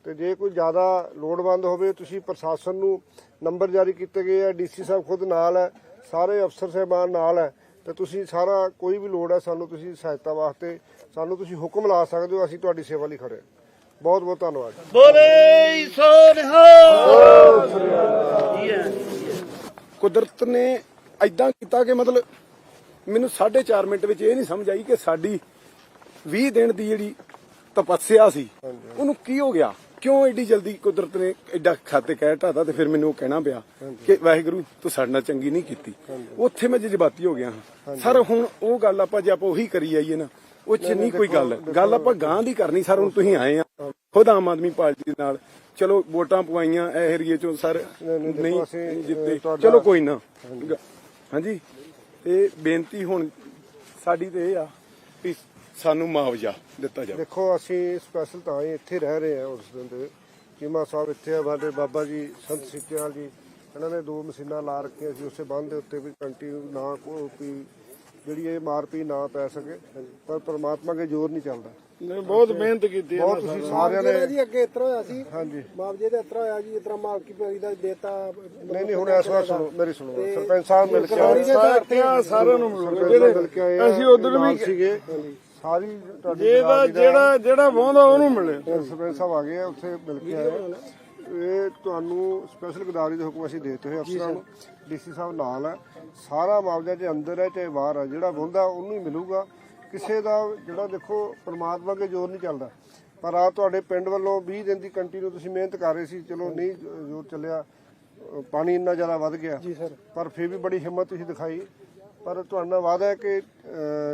[SPEAKER 1] ਤੇ ਜੇ ਕੋਈ ਜ਼ਿਆਦਾ ਲੋੜਵੰਦ ਹੋਵੇ, ਤੁਸੀਂ ਪ੍ਰਸ਼ਾਸਨ ਨੂੰ ਨੰਬਰ ਜਾਰੀ ਕੀਤੇ ਗਏ ਆ ਡੀਸੀ ਸਾਹਿਬ ਖੁਦ ਨਾਲ ਹੈ, ਸਾਰੇ ਅਫਸਰ ਸਾਹਿਬਾਨ ਨਾਲ ਹੈ। ਤੇ ਤੁਸੀਂ ਸਾਰਾ ਕੋਈ ਵੀ ਲੋੜ ਹੈ ਸਾਨੂੰ ਤੁਸੀਂ ਸਹਾਇਤਾ ਵਾਸਤੇ ਸਾਨੂੰ ਤੁਸੀਂ ਹੁਕਮ ਲਾ ਸਕਦੇ ਹੋ ਅਸੀਂ ਤੁਹਾਡੀ ਸੇਵਾ ਲਈ ਖੜੇ ਹਾਂ। ਬਹੁਤ ਬਹੁਤ ਧੰਨਵਾਦ।
[SPEAKER 6] ਬੋਲੇ ਸੋ
[SPEAKER 7] ਕੁਦਰਤ ਨੇ ਐਦਾਂ ਕੀਤਾ ਕਿ ਮਤਲਬ ਮੈਨੂੰ 4.5 ਮਿੰਟ ਵਿੱਚ ਇਹ ਨਹੀਂ ਸਮਝ ਆਈ ਕਿ ਸਾਡੀ 20 ਦਿਨ ਦੀ ਜਿਹੜੀ ਤਪੱਸਿਆ ਸੀ ਉਹਨੂੰ ਕੀ ਹੋ ਗਿਆ? ਕਿਉਂ ਐਡੀ ਜਲਦੀ ਕੁਦਰਤ ਨੇ ਐਡਾ ਖਾਤੇ ਕਹਿ ਢਾਤਾ ਤੇ ਫਿਰ ਮੈਨੂੰ ਉਹ ਕਹਿਣਾ ਪਿਆ ਕਿ ਵਾਹਿਗੁਰੂ ਤੂੰ ਸਾਡੇ ਨਾਲ ਚੰਗੀ ਨਹੀਂ ਕੀਤੀ। ਉੱਥੇ ਮੈਂ ਜਜ਼ਬਾਤੀ ਹੋ ਗਿਆ ਸਰ ਹੁਣ ਉਹ ਗੱਲ ਆਪਾਂ ਜੇ ਆਪਾਂ ਉਹੀ ਕਰੀ ਜਾਈਏ ਨਾ ਉਹ ਚ ਨਹੀਂ ਕੋਈ ਗੱਲ। ਗੱਲ ਆਪਾਂ ਗਾਂ ਦੀ ਕਰਨੀ ਸਰ ਹੁਣ ਤੁਸੀਂ ਆਏ ਆ। ਖੁਦ ਆਮ ਆਦਮੀ ਪਾਰਟੀ ਦੇ ਨਾਲ। ਚਲੋ ਵੋਟਾਂ ਪਵਾਈਆਂ ਇਹ ਏਰੀਏ ਚੋਂ ਸਰ।
[SPEAKER 1] ਨਹੀਂ,
[SPEAKER 7] ਜਿੱਤੇ। ਚਲੋ ਕੋਈ ਨਾ। ਹਾਂਜੀ। ਤੇ ਬੇਨਤੀ ਹੁਣ ਸਾਡੀ ਤੇ ਇਹ ਆ ਵੀ ਸਾਨੂੰ ਮੁਆਵਜ਼ਾ ਦਿੱਤਾ ਜਾਵੇ।
[SPEAKER 1] ਦੇਖੋ ਅਸੀਂ ਸਪੈਸ਼ਲ ਤਾਂ ਹੀ ਇੱਥੇ ਰਹਿ ਰਹੇ ਹਾਂ ਉਸ ਦਿਨ ਦੇ। ਚੀਮਾ ਸਾਹਿਬ ਇੱਥੇ ਆ ਸਾਡੇ ਬਾਬਾ ਜੀ ਸੰਤ ਸਿੱਤਿਆਲ ਜੀ ਇਹਨਾਂ ਨੇ ਦੋ ਮਸ਼ੀਨਾਂ ਲਾ ਰੱਖੀਆਂ ਸੀ ਉਸੇ ਬੰਦ ਦੇ ਉੱਤੇ ਵੀ ਕੰਟੀਨਿਊ ਨਾ ਕੋ ਵੀ ਜਿਹੜੀ ਇਹ ਮਾਰ ਪੀ ਨਾ ਪੈ ਸਕੇ। ਪਰ ਪ੍ਰਮਾਤਮਾ ਕੇ ਜ਼ੋਰ ਨਹੀਂ ਚੱਲਦਾ।
[SPEAKER 3] ਨੇ ਬਹੁਤ ਮਿਹਨਤ ਕੀਤੀ ਹੈ
[SPEAKER 1] ਬਹੁਤ ਤੁਸੀਂ ਸਾਰਿਆਂ ਨੇ
[SPEAKER 8] ਜੀ ਅੱਗੇ ਇਤਰਾ ਹੋਇਆ ਸੀ।
[SPEAKER 1] ਹਾਂਜੀ।
[SPEAKER 8] ਮੁਆਵਜ਼ੇ ਦਾ ਇਤਰਾ ਹੋਇਆ ਜੀ ਇਤਰਾ ਮਾਲਕੀ ਪੈਰੀ ਦਾ ਦੇਤਾ
[SPEAKER 1] ਨਹੀਂ ਨਹੀਂ ਹੁਣ ਇਸ ਵਾਰ ਸੁਣੋ ਮੇਰੀ ਸੁਣੋ ਸਰਪੰਚ ਸਾਹਿਬ ਮਿਲ ਕੇ ਆਏ।
[SPEAKER 3] ਸਾਰਿਆਂ ਨੂੰ
[SPEAKER 1] ਮਿਲ। ਕੇ
[SPEAKER 3] ਅਸੀਂ ਉਧਰ ਵੀ
[SPEAKER 1] ਸੀਗੇ। ਸਾਰੀ ਤੁਹਾਡੀ
[SPEAKER 3] ਜੇ ਤਾਂ ਜਿਹੜਾ ਜਿਹੜਾ ਵਾਹੁੰਦਾ ਉਹਨੂੰ ਮਿਲੇ।
[SPEAKER 1] ਸਰਪੰਚ ਸਾਹਿਬ ਆ ਗਏ ਆ ਉੱਥੇ ਮਿਲ ਕੇ ਆਏ। ਇਹ ਤੁਹਾਨੂੰ ਸਪੈਸ਼ਲ ਗਦਾਰੀ ਦੇ ਹੁਕਮ ਅਸੀਂ ਦੇਤੇ ਹੋਏ ਅਫਸਰਾਂ ਨੂੰ। ਡੀਸੀ ਸਾਹਿਬ ਨਾਲ ਹੈ ਸਾਰਾ ਮੁਆਵਜ਼ਾ ਜੇ ਅੰਦਰ ਹੈ ਚਾਹੇ ਬਾਹਰ ਹੈ ਜਿਹੜਾ ਬੰਦਾ ਉਹਨੂੰ ਹੀ ਮਿਲੂਗਾ। ਕਿਸੇ ਦਾ ਜਿਹੜਾ ਦੇਖੋ ਪ੍ਰਮਾਤਮਾ ਕੇ ਜ਼ੋਰ ਨਹੀਂ ਚੱਲਦਾ। ਪਰ ਆ ਤੁਹਾਡੇ ਪਿੰਡ ਵੱਲੋਂ 20 ਦਿਨ ਦੀ ਕੰਟੀਨਿਊ ਤੁਸੀਂ ਮਿਹਨਤ ਕਰ ਰਹੇ ਸੀ। ਚਲੋ ਨਹੀਂ ਜ਼ੋਰ ਚੱਲਿਆ। ਪਾਣੀ ਇੰਨਾ ਜ਼ਿਆਦਾ ਵੱਧ ਗਿਆ। ਜੀ ਸਰ। ਪਰ ਫਿਰ ਵੀ ਬੜੀ ਹਿੰਮਤ ਤੁਸੀਂ ਦਿਖਾਈ। ਪਰ ਤੁਹਾਡਾ ਨਾਲ ਵਾਅਦਾ ਹੈ ਕਿ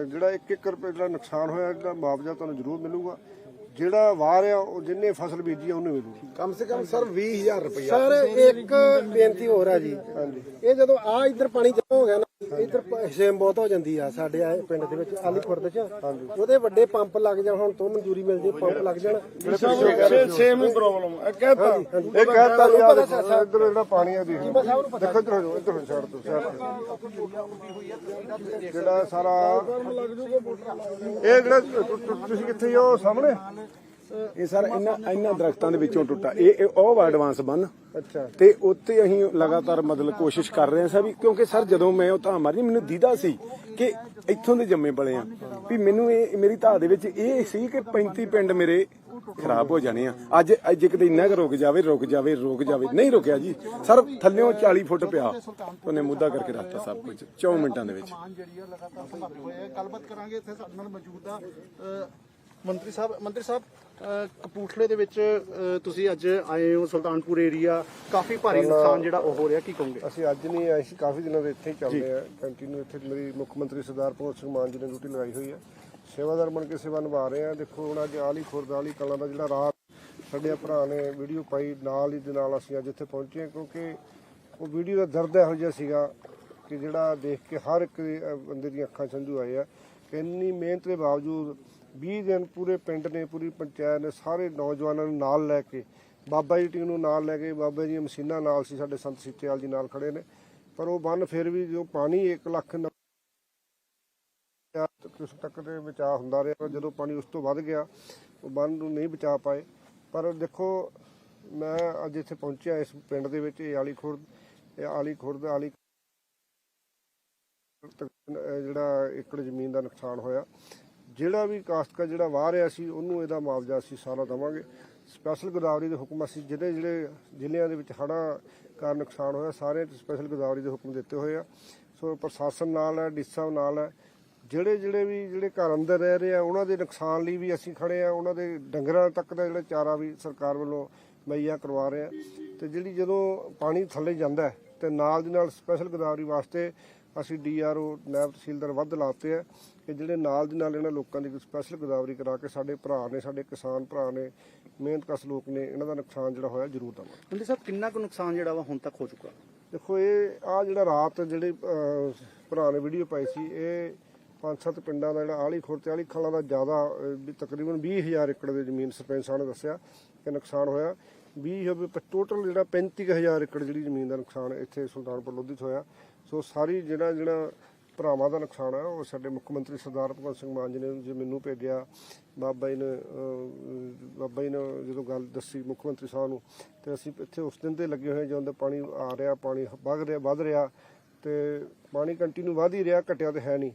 [SPEAKER 1] ਜਿਹੜਾ 1-1 ਰੁਪਏ ਜਿਹੜਾ ਨੁਕਸਾਨ ਹੋਇਆ ਜਿਹੜਾ ਮੁਆਵਜ਼ਾ ਤੁਹਾਨੂੰ ਜ਼ਰੂਰ ਮਿਲੂਗਾ। ਜਿਹੜਾ ਵਾਰ ਆ ਉਹ ਜਿੰਨੇ ਫਸਲ ਬੀਜੀ ਆ ਉਹਨੂੰ ਮਿਲੂਗੀ
[SPEAKER 7] ਕਮ ਸੇ ਕਮ ਸਰ 20000 ਰੁਪਇਆ
[SPEAKER 8] ਸਰ ਇੱਕ ਬੇਨਤੀ ਹੋਰ ਆ ਜੀ।
[SPEAKER 1] ਹਾਂਜੀ।
[SPEAKER 8] ਇਹ ਜਦੋਂ ਆ ਇੱਧਰ ਪਾਣੀ ਜਮਾ ਹੋ ਗਿਆ ਨਾ ਇੱਧਰ ਸੇਮ ਬਹੁਤ ਹੋ ਜਾਂਦੀ ਆ ਸਾਡੇ ਆ ਪਿੰਡ ਦੇ ਵਿੱਚ ਆਲੀ ਖੁਰਦ ਚ। ਉਹਦੇ ਵੱਡੇ ਪੰਪ ਲੱਗ ਜਾਣ ਹੁਣ ਤੋਂ ਮਨਜ਼ੂਰੀ ਮਿਲ ਜੇ ਪੰਪ ਲੱਗ ਜਾਣ।
[SPEAKER 3] ਸੇਮ ਹੀ ਪ੍ਰੋਬਲਮ ਹੈ ਕਹਤਾ।
[SPEAKER 1] ਇਹ ਕਹਿਤਾ ਇੱਧਰ ਜਿਹੜਾ ਪਾਣੀ ਆ ਦੇਖ। ਦੇਖੋ ਇੱਧਰ ਹੋ ਇੱਧਰ ਛੱਡ ਦੋ ਜਿਹੜਾ ਸਾਰਾ ਇਹ ਜਿਹੜਾ ਤੁਸੀਂ ਕਿੱਥੇ ਹੋ ਸਾਹਮਣੇ?
[SPEAKER 7] ਇਹ ਸਰ ਇਹਨਾਂ ਇਹਨਾਂ ਦਰਖਤਾਂ ਦੇ ਵਿੱਚੋਂ ਟੁੱਟਾ। ਇਹ ਇਹ ਉਹ ਵਾ ਐਡਵਾਂਸ ਬੰਨ
[SPEAKER 1] ਅੱਛਾ।
[SPEAKER 7] ਤੇ ਉੱਤੇ ਅਸੀਂ ਲਗਾਤਾਰ ਮਤਲਬ ਕੋਸ਼ਿਸ਼ ਕਰ ਰਹੇ ਹਾਂ ਸਰ ਵੀ ਕਿਉਂਕਿ ਸਰ ਜਦੋਂ ਮੈਂ ਉਹ ਧਾਂ ਮਾਰੀ ਮੈਨੂੰ ਦੀਦਾ ਸੀ ਕਿ ਇੱਥੋਂ ਦੇ ਜੰਮੇ ਪਲੇ ਆ। ਵੀ ਮੈਨੂੰ ਇਹ ਮੇਰੀ ਧਾਂ ਦੇ ਵਿੱਚ ਇਹ ਸੀ ਕਿ 35 ਪਿੰਡ ਮੇਰੇ ਖਰਾਬ ਹੋ ਜਾਣੇ ਆ। ਅੱਜ ਅੱਜ ਕਿਤੇ ਇੰਨਾ ਕੁ ਰੁਕ ਜਾਵੇ ਰੁਕ ਜਾਵੇ ਰੁਕ ਜਾਵੇ। ਨਹੀਂ ਰੁਕਿਆ ਜੀ। ਸਰ ਥੱਲਿਓਂ 40 ਫੁੱਟ ਪਿਆ। ਉਹਨੇ ਮੁੱਦਾ ਕਰਕੇ ਰੱਖਤਾ ਸਭ ਕੁਝ 4 ਮਿੰਟਾਂ ਦੇ ਵਿੱਚ।
[SPEAKER 4] ਮੰਤਰੀ ਸਾਹਿਬ ਮੰਤਰੀ ਸਾਹਿਬ ਕਪੂਰਥਲੇ ਦੇ ਵਿੱਚ ਤੁਸੀਂ ਅੱਜ ਆਏ ਹੋ ਸੁਲਤਾਨਪੁਰ ਏਰੀਆ ਕਾਫੀ ਭਾਰੀ ਨੁਕਸਾਨ ਜਿਹੜਾ ਉਹ ਹੋ ਰਿਹਾ ਕੀ ਕਹੋਗੇ?
[SPEAKER 1] ਅਸੀਂ ਅੱਜ ਨਹੀਂ ਆਏ ਸੀ ਕਾਫੀ ਦਿਨਾਂ ਦੇ ਇੱਥੇ ਹੀ ਚੱਲਦੇ ਆ ਕੰਟੀਨਿਊ ਇੱਥੇ ਮੇਰੀ ਮੁੱਖ ਮੰਤਰੀ ਸਰਦਾਰ ਭਗਵੰਤ ਸਿੰਘ ਮਾਨ ਜੀ ਨੇ ਡਿਊਟੀ ਲਗਾਈ ਹੋਈ ਹੈ। ਸੇਵਾਦਾਰ ਬਣ ਕੇ ਸੇਵਾ ਨਿਭਾ ਰਹੇ ਆ ਦੇਖੋ ਹੁਣ ਅੱਜ ਆਲੀ ਖੁਰਦ ਆਲੀ ਕਲਾਂ ਦਾ ਜਿਹੜਾ ਰਾਤ ਸਾਡੇ ਭਰਾ ਨੇ ਵੀਡੀਓ ਪਾਈ ਨਾਲ ਹੀ ਦੇ ਨਾਲ ਅਸੀਂ ਅੱਜ ਇੱਥੇ ਪਹੁੰਚੇ ਕਿਉਂਕਿ ਉਹ ਵੀਡੀਓ ਦਾ ਦਰਦ ਇਹੋ ਜਿਹਾ ਸੀਗਾ ਕਿ ਜਿਹੜਾ ਦੇਖ ਕੇ ਹਰ ਇੱਕ ਬੰਦੇ ਦੀਆਂ ਅੱਖਾਂ ਸੰਜੂ ਆਏ ਆ। ਕਿ ਇੰਨੀ ਮਿਹਨਤ ਦੇ ਬਾਵਜੂਦ 20 ਦਿਨ ਪੂਰੇ ਪਿੰਡ ਨੇ ਪੂਰੀ ਪੰਚਾਇਤ ਨੇ ਸਾਰੇ ਨੌਜਵਾਨਾਂ ਨੂੰ ਨਾਲ ਲੈ ਕੇ ਬਾਬਾ ਜੀ ਟੀਮ ਨੂੰ ਨਾਲ ਲੈ ਕੇ ਬਾਬਾ ਜੀ ਮਸ਼ੀਨਾਂ ਨਾਲ ਸੀ ਸਾਡੇ ਸੰਤ ਸਿੱਚੇਵਾਲ ਜੀ ਨਾਲ ਖੜੇ ਨੇ। ਪਰ ਉਹ ਬੰਨ ਫਿਰ ਵੀ ਜੋ ਪਾਣੀ 1 ਲੱਖ ਨੱਬੇ ਤੱਕ ਦੇ ਬਚਾਅ ਹੁੰਦਾ ਰਿਹਾ ਜਦੋਂ ਪਾਣੀ ਉਸ ਤੋਂ ਵੱਧ ਗਿਆ ਉਹ ਬੰਨ ਨੂੰ ਨਹੀਂ ਬਚਾ ਪਾਏ। ਪਰ ਦੇਖੋ ਮੈਂ ਅੱਜ ਇੱਥੇ ਪਹੁੰਚਿਆ ਇਸ ਪਿੰਡ ਦੇ ਵਿੱਚ ਇਹ ਆਲੀ ਖੁਰਦ ਇਹ ਆਲੀ ਖੁਰਦ ਆਲੀ ਤਕਰੀਬਨ, ਜਿਹੜਾ ਏਕੜ ਜ਼ਮੀਨ ਦਾ ਨੁਕਸਾਨ ਹੋਇਆ। ਜਿਹੜਾ ਵੀ ਕਾਸ਼ਤਕਾਰ ਜਿਹੜਾ ਵਾਹ ਰਿਹਾ ਸੀ, ਉਹਨੂੰ ਇਹਦਾ ਮੁਆਵਜ਼ਾ ਅਸੀਂ ਸਾਰਾ ਦੇਵਾਂਗੇ। ਸਪੈਸ਼ਲ ਗੋਦਾਵਰੀ ਦੇ ਹੁਕਮ ਅਸੀਂ ਜਿਹੜੇ ਜਿਹੜੇ ਜ਼ਿਲ੍ਹਿਆਂ ਦੇ ਵਿੱਚ ਹੜ੍ਹਾਂ ਕਾਰਨ ਨੁਕਸਾਨ ਹੋਇਆ, ਸਾਰੇ ਸਪੈਸ਼ਲ ਗੋਦਾਵਰੀ ਦੇ ਹੁਕਮ ਦਿੱਤੇ ਹੋਏ ਆ। ਸੋ ਪ੍ਰਸ਼ਾਸਨ ਨਾਲ ਹੈ ਡੀਸੀ ਸਾਹਿਬ ਨਾਲ ਹੈ। ਜਿਹੜੇ ਜਿਹੜੇ ਵੀ ਜਿਹੜੇ ਘਰ ਅੰਦਰ ਰਹਿ ਰਹੇ ਆ, ਉਹਨਾਂ ਦੇ ਨੁਕਸਾਨ ਲਈ ਵੀ ਅਸੀਂ ਖੜੇ ਆ। ਉਹਨਾਂ ਦੇ ਡੰਗਰਾਂ ਤੱਕ ਦਾ ਜਿਹੜਾ ਚਾਰਾ ਵੀ ਸਰਕਾਰ ਵੱਲੋਂ ਮੁਹੱਈਆ ਕਰਵਾ ਰਹੇ ਆ। ਤੇ ਜਿਹੜੀ ਜਦੋਂ ਪਾਣੀ ਥੱਲੇ ਜਾਂਦਾ ਹੈ, ਤੇ ਨਾਲ ਦੀ ਨਾਲ ਸਪੈਸ਼ਲ ਗੋਦਾਵਰੀ ਵਾਸਤੇ ਅਸੀਂ ਡੀਆਰਓ ਨਾਇਬ ਤਹਿਸੀਲਦਾਰ ਵੱਧ ਲਾਤੇ ਆ ਕਿ ਜਿਹੜੇ ਨਾਲ ਦੀ ਨਾਲ ਇਹਨਾਂ ਲੋਕਾਂ ਦੀ ਸਪੈਸ਼ਲ ਗੋਦਾਵਰੀ ਕਰਾ ਕੇ ਸਾਡੇ ਭਰਾ ਨੇ ਸਾਡੇ ਕਿਸਾਨ ਭਰਾ ਨੇ ਮਿਹਨਤਕਸ਼ ਲੋਕ ਨੇ ਇਹਨਾਂ ਦਾ ਨੁਕਸਾਨ ਜਿਹੜਾ ਹੋਇਆ ਜ਼ਰੂਰ ਦਵਾਂਗੇ।
[SPEAKER 4] ਮੰਤਰੀ ਸਾਹਿਬ ਕਿੰਨਾ ਕੁ ਨੁਕਸਾਨ ਜਿਹੜਾ ਵਾ ਹੁਣ ਤੱਕ ਹੋ ਚੁੱਕਾ?
[SPEAKER 1] ਦੇਖੋ ਇਹ ਆ ਜਿਹੜਾ ਰਾਤ ਜਿਹੜੇ ਭਰਾ ਨੇ ਵੀਡੀਓ ਪਾਈ ਸੀ ਇਹ ਪੰਜ ਸੱਤ ਪਿੰਡਾਂ ਦਾ ਜਿਹੜਾ ਆਲੀ ਖੁਰ ਤੇ ਆਲੀ ਖਾਲਾਂ ਦਾ ਜ਼ਿਆਦਾ ਵੀ ਤਕਰੀਬਨ 20000 ਏਕੜ ਦੇ ਜ਼ਮੀਨ ਸਰਪੰਚ ਸਾਹਿਬ ਨੇ ਦੱਸਿਆ ਕਿ ਨੁਕਸਾਨ ਹੋਇਆ। 20 ਟੋਟਲ ਜਿਹੜਾ 35000 ਏਕੜ ਜਿਹੜੀ ਜ਼ਮੀਨ ਦਾ ਨੁਕਸਾਨ ਇੱਥੇ ਸੁਲਤਾਨਪੁਰ ਲੋਧੀ 'ਚ ਹੋਇਆ। ਸੋ ਸਾਰੀ ਜਿਹੜਾ ਜਿਹੜਾ ਭਰਾਵਾਂ ਦਾ ਨੁਕਸਾਨ ਆ, ਉਹ ਸਾਡੇ ਮੁੱਖ ਮੰਤਰੀ ਸਰਦਾਰ ਭਗਵੰਤ ਸਿੰਘ ਮਾਨ ਜੀ ਨੇ ਜੇ ਮੈਨੂੰ ਭੇਜਿਆ, ਬਾਬਾ ਜੀ ਨੇ ਬਾਬਾ ਜੀ ਨੇ ਜਦੋਂ ਗੱਲ ਦੱਸੀ ਮੁੱਖ ਮੰਤਰੀ ਸਾਹਿਬ ਨੂੰ, ਤੇ ਅਸੀਂ ਇੱਥੇ ਉਸ ਦਿਨ ਤੇ ਲੱਗੇ ਹੋਏ ਜਦੋਂ ਦਾ ਪਾਣੀ ਆ ਰਿਹਾ, ਪਾਣੀ ਵਗ ਰਿਹਾ, ਵੱਧ ਰਿਹਾ, ਤੇ ਪਾਣੀ ਕੰਟੀਨਿਊ ਵਧ ਹੀ ਰਿਹਾ, ਘਟਿਆ ਤੇ ਹੈ ਨਹੀਂ।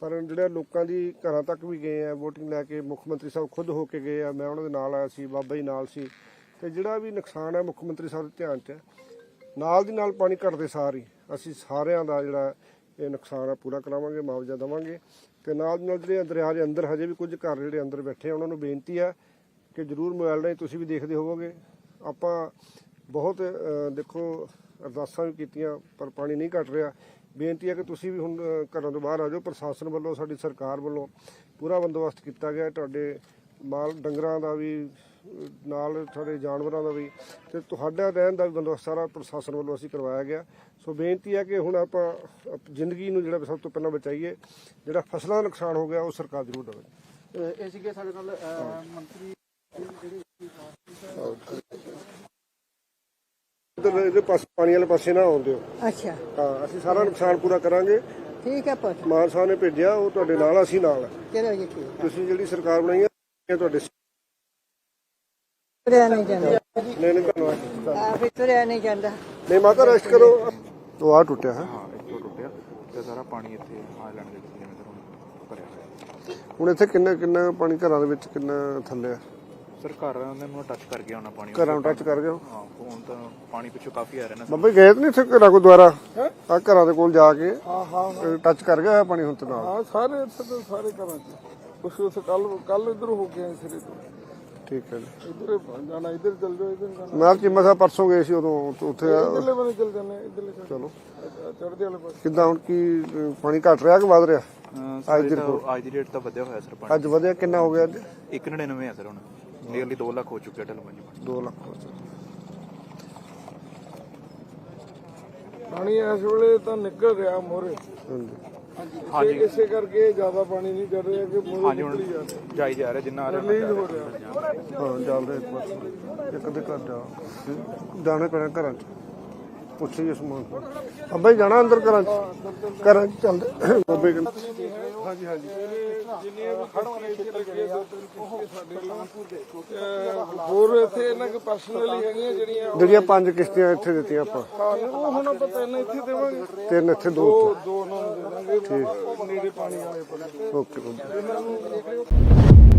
[SPEAKER 1] ਪਰ ਜਿਹੜੇ ਲੋਕਾਂ ਦੀ ਘਰਾਂ ਤੱਕ ਵੀ ਗਏ ਆ VOTING ਲੈ ਕੇ ਮੁੱਖ ਮੰਤਰੀ ਸਾਹਿਬ ਖੁਦ ਹੋ ਕੇ ਗਏ ਆ, ਮੈਂ ਉਹਨਾਂ ਦੇ ਨਾਲ ਆਇਆ ਸੀ, ਬਾਬਾ ਜੀ ਨਾਲ ਸੀ, ਤੇ ਜਿਹੜਾ ਵੀ ਨੁਕਸਾਨ ਹੈ ਮੁੱਖ ਮੰਤਰੀ ਸਾਹਿਬ ਦੇ ਧਿਆਨ 'ਚ ਨਾਲ ਦੀ ਨਾਲ ਪਾਣੀ ਘਟਦੇ ਸਾਰ ਹੀ ਅਸੀਂ ਸਾਰਿਆਂ ਦਾ ਜਿਹੜਾ ਇਹ ਨੁਕਸਾਨ ਆ ਪੂਰਾ ਕਰਾਵਾਂਗੇ, ਮੁਆਵਜ਼ਾ ਦੇਵਾਂਗੇ ਤੇ ਨਾਲ ਦੀ ਨਾਲ ਜਿਹੜੇ ਦਰਿਆ ਦੇ ਅੰਦਰ ਹਜੇ ਵੀ ਕੁਝ ਘਰ ਜਿਹੜੇ ਅੰਦਰ ਬੈਠੇ ਆ, ਉਹਨਾਂ ਨੂੰ ਬੇਨਤੀ ਆ ਕਿ ਜਰੂਰ ਮੋਬਾਈਲ ਰਾਹੀਂ ਤੁਸੀਂ ਵੀ ਦੇਖਦੇ ਹੋਵੋਗੇ। ਆਪਾਂ ਬਹੁਤ ਦੇਖੋ, ਅਰਦਾਸਾਂ ਵੀ ਕੀਤੀਆਂ, ਪਰ ਪਾਣੀ ਨਹੀਂ ਘਟ ਰਿਹਾ। ਬੇਨਤੀ ਹੈ ਕਿ ਤੁਸੀਂ ਵੀ ਹੁਣ ਘਰਾਂ ਤੋਂ ਬਾਹਰ ਆ ਜਾਓ। ਪ੍ਰਸ਼ਾਸਨ ਵੱਲੋਂ, ਸਾਡੀ ਸਰਕਾਰ ਵੱਲੋਂ ਪੂਰਾ ਬੰਦੋਬਸਤ ਕੀਤਾ ਗਿਆ। ਤੁਹਾਡੇ ਮਾਲ ਡੰਗਰਾਂ ਦਾ ਵੀ ਨਾਲ ਤੁਹਾਡੇ ਜਾਨਵਰਾਂ ਦਾ ਵੀ ਤੇ ਤੁਹਾਡਾ ਰਹਿਣ ਦਾ ਵੀ ਬੰਦੋਬਸਤ ਸਾਰਾ ਪ੍ਰਸ਼ਾਸਨ ਵੱਲੋਂ ਅਸੀਂ ਕਰਵਾਇਆ ਗਿਆ। ਸੋ ਬੇਨਤੀ ਹੈ ਕਿ ਹੁਣ ਆਪਾਂ ਜ਼ਿੰਦਗੀ ਨੂੰ ਜਿਹੜਾ ਸਭ ਤੋਂ ਪਹਿਲਾਂ ਬਚਾਈਏ ਜਿਹੜਾ ਫਸਲਾਂ ਦਾ ਨੁਕਸਾਨ ਹੋ ਗਿਆ ਉਹ ਸਰਕਾਰ ਜ਼ਰੂਰ ਦੇਵੇ।
[SPEAKER 4] ਇਹ ਸੀਗੇ ਸਾਡੇ ਨਾਲ ਮੰਤਰੀ
[SPEAKER 1] ਇੱਧਰ ਇਹਦੇ ਪਾਸੇ ਪਾਣੀ ਵਾਲੇ ਪਾਸੇ ਨਾ ਆਉਂਦੇ ਹੋ
[SPEAKER 9] ਅੱਛਾ।
[SPEAKER 1] ਹਾਂ ਅਸੀਂ ਸਾਰਾ ਨੁਕਸਾਨ ਪੂਰਾ ਕਰਾਂਗੇ।
[SPEAKER 9] ਠੀਕ ਹੈ ਪੁੱਤ।
[SPEAKER 1] ਮਾਨ ਸਾਹਿਬ ਨੇ ਭੇਜਿਆ ਉਹ ਤੁਹਾਡੇ ਨਾਲ ਅਸੀਂ ਨਾਲ।
[SPEAKER 9] ਚਲੋ ਜੀ ਠੀਕ
[SPEAKER 1] ਤੁਸੀਂ ਜਿਹੜੀ ਸਰਕਾਰ ਬਣਾਈ ਹੈ ਤੁਹਾਡੇ
[SPEAKER 9] ਤੁਰਿਆ ਨਹੀਂ ਜਾਂਦਾ।
[SPEAKER 1] ਨਹੀਂ ਨਹੀਂ ਧੰਨਵਾਦ
[SPEAKER 9] ਆ ਵੀ ਤੁਰਿਆ ਨਹੀਂ ਜਾਂਦਾ।
[SPEAKER 1] ਨਹੀਂ ਮਾਤਾ ਰੈਸਟ ਕਰੋ। ਉਹ ਆ ਟੁੱਟਿਆ ਹੈ।
[SPEAKER 10] ਹਾਂ ਇੱਥੋਂ ਟੁੱਟਿਆ। ਤੇ ਸਾਰਾ ਪਾਣੀ ਇੱਥੇ ਆ ਲੈਣ ਦੇ ਵਿੱਚ ਜਿਵੇਂ ਹੁਣ ਭਰਿਆ ਹੋਇਆ।
[SPEAKER 1] ਹੁਣ ਇੱਥੇ ਕਿੰਨਾ ਕਿੰਨਾ ਪਾਣੀ ਘਰਾਂ ਦੇ ਵਿੱਚ ਕਿੰਨਾ ਥੱਲੇ ਆ?
[SPEAKER 10] ਸਰ ਘਰ ਉਹਨਾਂ ਨੂੰ ਟੱਚ ਕਰ ਗਿਆ ਹੋਣਾ ਪਾਣੀ।
[SPEAKER 1] ਘਰਾਂ ਨੂੰ ਟੱਚ ਕਰ ਗਿਆ
[SPEAKER 10] ਹਾਂ? ਹੁਣ ਤਾਂ ਪਾਣੀ ਪਿੱਛੋਂ ਕਾਫੀ ਆ ਰਿਹਾ ਨਾ
[SPEAKER 1] ਬਾਬੇ ਗਏ ਤਾਂ ਨਹੀਂ ਇੱਥੇ ਘਰਾਂ ਕੋ ਦੁਆਰਾ ਆ ਘਰਾਂ ਦੇ ਕੋਲ ਜਾ ਕੇ ਟੱਚ ਕਰ ਗਿਆ ਪਾਣੀ ਹੁਣ ਤੇ ਨਾਲ?
[SPEAKER 3] ਹਾਂ ਸਾਰੇ ਇੱਥੇ ਤਾਂ ਸਾਰੇ ਘਰਾਂ 'ਚ। ਕੁਛ ਉਸ ਕੱਲ ਕੱਲ ਇਧਰ ਹੋ ਆਏ ਸਿਰੇ ਤੋਂ
[SPEAKER 1] ਠੀਕ ਹੈ ਜੀ।
[SPEAKER 3] ਇਧਰ ਜਾਣਾ ਇਧਰ ਚੱਲ ਜਾਓ ਇਧਰ ਜਾਣਾ।
[SPEAKER 1] ਮੈਂ ਚਿੰਮਾ ਸਾਹਿਬ ਪਰਸੋਂ ਗਏ ਸੀ ਉਦੋਂ ਉੱਥੇ
[SPEAKER 3] ਇਧਰਲੇ ਬੰਨੇ ਚੱਲ ਜਾਂਦੇ ਇਧਰਲੇ
[SPEAKER 1] ਚਲੋ
[SPEAKER 3] ਚੜਦੇ ਵਾਲੇ ਪਾਸੇ।
[SPEAKER 1] ਕਿੱਦਾਂ ਹੁਣ ਕੀ ਪਾਣੀ ਘਟ ਰਿਹਾ ਕਿ ਵੱਧ ਰਿਹਾ?
[SPEAKER 10] ਅੱਜ ਦੀ ਅੱਜ ਦੀ ਡੇਟ ਤਾਂ ਵਧਿਆ ਹੋਇਆ ਸਰ ਪਾਣੀ।
[SPEAKER 1] ਅੱਜ ਵਧਿਆ ਕਿੰਨਾ ਹੋ ਗਿਆ ਅੱਜ?
[SPEAKER 10] 199 ਹੈ ਸਰ ਹੁਣ। ਨੀਅਰਲੀ 2 ਲੱਖ ਹੋ ਚੁੱਕਿਆ ਢਲਮੰਜੀ ਪਾਣੀ।
[SPEAKER 1] 2 ਲੱਖ ਹੋ ਗਿਆ।
[SPEAKER 3] ਪਾਣੀ ਇਸ ਵੇਲੇ ਤਾਂ ਨਿਕਲ ਰਿਹਾ ਮੋਰੇ।
[SPEAKER 1] ਹਾਂਜੀ।
[SPEAKER 3] ਤੇ ਇਸੇ ਕਰਕੇ ਜ਼ਿਆਦਾ ਪਾਣੀ ਨਹੀਂ ਚੜ ਰਿਹਾ ਕਿ
[SPEAKER 10] ਹਾਂਜੀ ਹੁਣ ਜਾਈ ਜਾ ਰਿਹਾ ਜਿੰਨਾ ਆ ਰਿਹਾ
[SPEAKER 3] ਰਿਲੀਜ਼ ਹੋ ਰਿਹਾ।
[SPEAKER 1] ਹਾਂ ਚੱਲਦੇ ਇੱਕ ਵਾਰ ਇੱਕ ਦੇ ਘਰ ਜਾ ਜਾਣੇ ਪੈਣਾ ਘਰਾਂ ਚ। ਪੁੱਛੀਏ ਸਮਾਨ। ਅੱਬੇ ਜਾਣਾ ਅੰਦਰ ਘਰਾਂ ਚ? ਘਰਾਂ ਚ ਚੱਲਦੇ। ਬੱਬੇ ਕਹਿੰਦੇ ਹਾਂਜੀ ਹਾਂਜੀ।
[SPEAKER 3] ਜਿੰਨੀਆਂ ਵੀ ਖੜਵਾਂ ਇੱਥੇ ਲੱਗੀਆਂ ਦੋ ਤਿੰਨ ਕਿਸ਼ਤੀਆਂ ਸਾਡੇ ਕੋਲ ਹੋਰ ਇੱਥੇ ਇਹਨਾਂ ਕੋ ਪਰਸਨਲੀ ਹੈਗੀਆਂ ਜਿਹੜੀਆਂ
[SPEAKER 1] ਜਿਹੜੀਆਂ ਪੰਜ ਕਿਸ਼ਤੀਆਂ ਇੱਥੇ ਦਿੱਤੀਆਂ ਆਪਾਂ।
[SPEAKER 3] ਉਹ ਹੁਣ ਆਪਾਂ ਤਿੰਨ ਇੱਥੇ ਦੇਵਾਂਗੇ।
[SPEAKER 1] ਤਿੰਨ ਇੱਥੇ ਦੋ
[SPEAKER 3] ਦੋ ਨੂੰ ਦੇ ਦਾਂਗੇ। ਨੇੜੇ ਪਾਣੀ ਵਾਲੇ ਕੋਲ।
[SPEAKER 1] Okay okay.